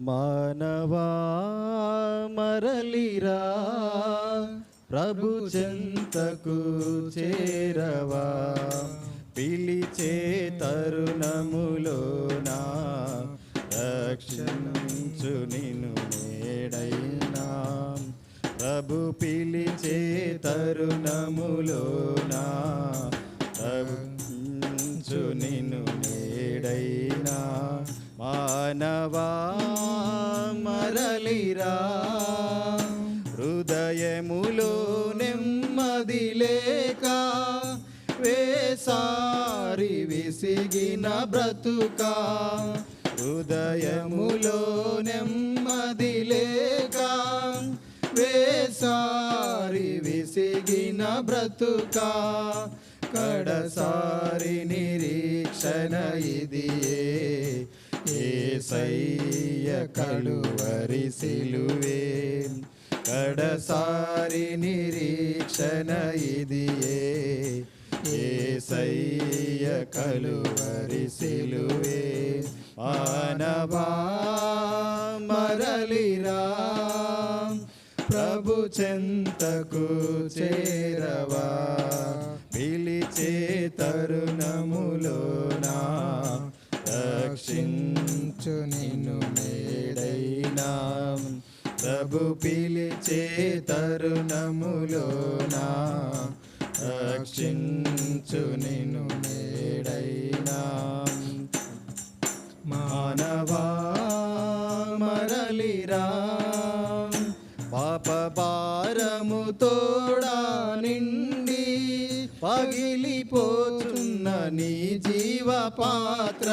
మానవా మరలిరా ప్రభు చెంతకు చేరవా పిలిచే తరుణములోనా రక్షించు నిను మేడైనా. ప్రభు పిలిచే తరుణములోనా రక్షించు నిను మేడైనా. మానవా మరలిరా హృదయములో నెమ్మది లేక వేసారి విసిగిన బ్రతుక హృదయములో నెమ్మది లేక వేసారి విసిగిన బ్రతుక కడసారి నిరీక్షణ ఇదియే ఏసయ్య కలువరి సిలువే కడసారి నిరీక్షణ ఇదియే. ఏసయ్య కలువరి సిలువే ఆనవా మరలిరా. ప్రభు చెంతకు చేరవా. పిలిచే తరుణములోనా రక్షించు నేను మేడైనా ప్రభు పిలిచే తరుణములోనా రక్షించు నేను మేడైనా మానవా మరలిరా పాప భారము తోడా నిండి పగిలిపోతున్న నీ జీవ పాత్ర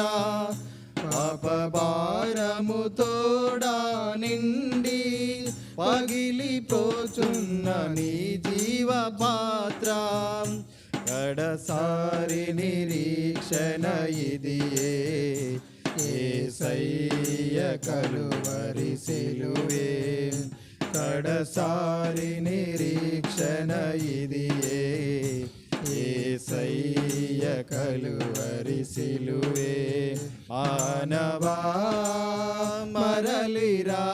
అపభారము తోడా నిండి పగిలిపోచున్న నీ జీవ పాత్ర. కడసారి నిరీక్షణ ఇదియే. ఏసయ్య కలువరి సిలువే. కడసారి నిరీక్షణ ఇదియే. ఏసయ్య కలువరి సిలువే. మానవా మరలిరా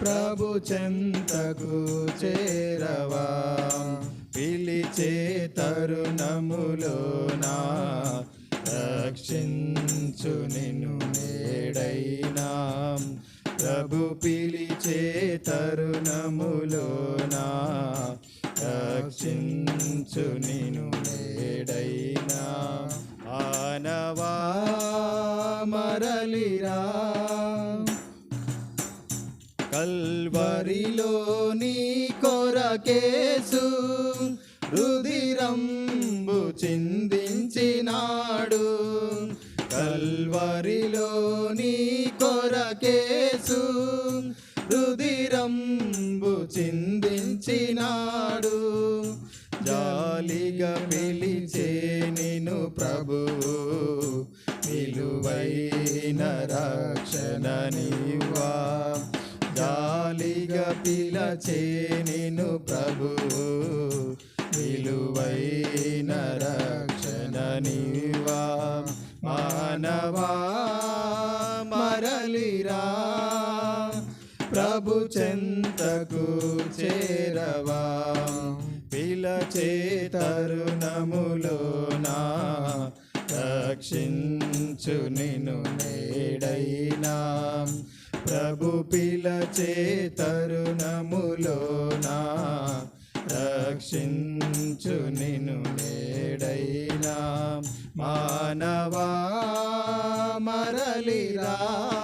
ప్రభు చెంతకు చేరవా పిలిచే తరుణములోనా రక్షించు నిన్ను నేడైనా ప్రభు పిలిచే తరుణములోనా రక్షించు నిన్ను నేడైనా ఆనవా తల్లిరా కల్వరిలో నీ కొరకేసు రుధిరంబు చిందించినాడు. కల్వరిలో నీ కొరకేసు రుధిరంబు చిందించినాడు. జాలిగా పిలిచే నిను ప్రభువు పిలచే ప్రభు విలువైన రక్షణ నీవా మానవా మరలిరా. ప్రభు చెంతకు చేరవా పిలచే తరుణములోనా రక్షించు నిన్ను నేడైనా. ప్రభు పిలచే తరుణములోనా? రక్షించు నిను నేడైనా మానవా మరలిరా.